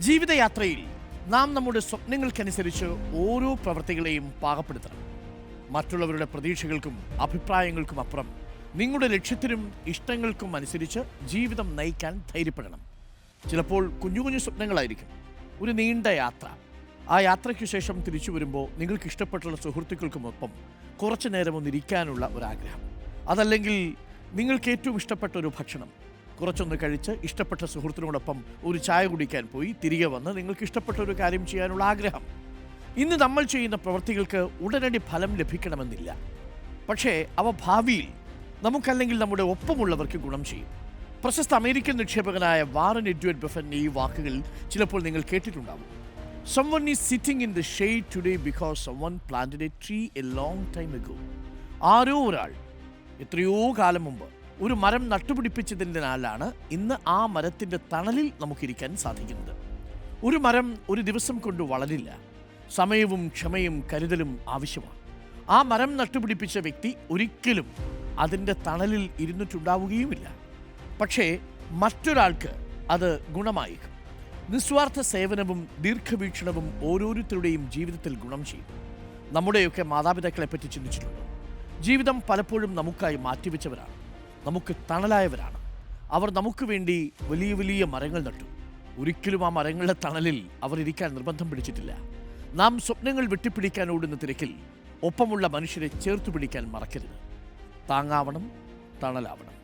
ജീവിതയാത്രയിൽ നാം നമ്മുടെ സ്വപ്നങ്ങൾക്കനുസരിച്ച് ഓരോ പ്രവൃത്തികളെയും പാകപ്പെടുത്തണം. മറ്റുള്ളവരുടെ പ്രതീക്ഷകൾക്കും അഭിപ്രായങ്ങൾക്കും അപ്പുറം നിങ്ങളുടെ ലക്ഷ്യത്തിനും ഇഷ്ടങ്ങൾക്കും അനുസരിച്ച് ജീവിതം നയിക്കാൻ ധൈര്യപ്പെടണം. ചിലപ്പോൾ കുഞ്ഞു കുഞ്ഞു സ്വപ്നങ്ങളായിരിക്കും. ഒരു നീണ്ട യാത്ര. ആ യാത്രയ്ക്ക് ശേഷം തിരിച്ചു വരുമ്പോൾ നിങ്ങൾക്ക് ഇഷ്ടപ്പെട്ടുള്ള സുഹൃത്തുക്കൾക്കുമൊപ്പം കുറച്ചു നേരം ഒന്നിരിക്കാനുള്ള ഒരാഗ്രഹം. അതല്ലെങ്കിൽ നിങ്ങൾക്ക് ഏറ്റവും ഇഷ്ടപ്പെട്ട ഒരു ഭക്ഷണം. കുറച്ചൊന്ന് കഴിച്ച് ഇഷ്ടപ്പെട്ട സുഹൃത്തിനോടൊപ്പം ഒരു ചായ കുടിക്കാൻ പോയി തിരികെ വന്ന് നിങ്ങൾക്ക് ഇഷ്ടപ്പെട്ട ഒരു കാര്യം ചെയ്യാനുള്ള ആഗ്രഹം. ഇന്ന് നമ്മൾ ചെയ്യുന്ന പ്രവൃത്തികൾക്ക് ഉടനടി ഫലം ലഭിക്കണമെന്നില്ല. പക്ഷേ അവ ഭാവിയിൽ നമുക്കല്ലെങ്കിൽ നമ്മുടെ ഒപ്പമുള്ളവർക്ക് ഗുണം ചെയ്യും. പ്രശസ്ത അമേരിക്കൻ നിക്ഷേപകനായ വാറൻ എഡ്വേർഡ് ബഫന്റെ ഈ വാക്കുകൾ ചിലപ്പോൾ നിങ്ങൾ കേട്ടിട്ടുണ്ടാവും. Someone is sitting in the shade today because someone planted a tree a long time ago ആരോ ഒരാൾ എത്രയോ കാലം മുമ്പ് ഒരു മരം നട്ടുപിടിപ്പിച്ചതിനാലാണ് ഇന്ന് ആ മരത്തിന്റെ തണലിൽ നമുക്കിരിക്കാൻ സാധിക്കുന്നത്. ഒരു മരം ഒരു ദിവസം കൊണ്ട് വളരില്ല. സമയവും ക്ഷമയും കരുതലും ആവശ്യമാണ്. ആ മരം നട്ടുപിടിപ്പിച്ച വ്യക്തി ഒരിക്കലും അതിന്റെ തണലിൽ ഇരുന്നിട്ടുണ്ടാവുകയുമില്ല. പക്ഷേ മറ്റൊരാൾക്ക് അത് ഗുണമായേക്കും. നിസ്വാർത്ഥ സേവനവും ദീർഘവീക്ഷണവും ഓരോരുത്തരുടെയും ജീവിതത്തിൽ ഗുണം ചെയ്യും. നമ്മുടെയൊക്കെ മാതാപിതാക്കളെ പറ്റി ചിന്തിച്ചിട്ടുണ്ടോ? ജീവിതം പലപ്പോഴും നമുക്കായി മാറ്റിവെച്ചവരാണ്. നമുക്ക് തണലായവരാണ്. അവർ നമുക്ക് വേണ്ടി വലിയ വലിയ മരങ്ങൾ നട്ടു. ഒരിക്കലും ആ മരങ്ങളുടെ തണലിൽ അവർ ഇരിക്കാൻ നിർബന്ധം പിടിച്ചിട്ടില്ല. നാം സ്വപ്നങ്ങൾ വെട്ടിപ്പിടിക്കാൻ ഓടുന്ന തിരക്കിൽ ഒപ്പമുള്ള മനുഷ്യരെ ചേർത്തു പിടിക്കാൻ മറക്കരുത്. താങ്ങാവണം തണലാവണം.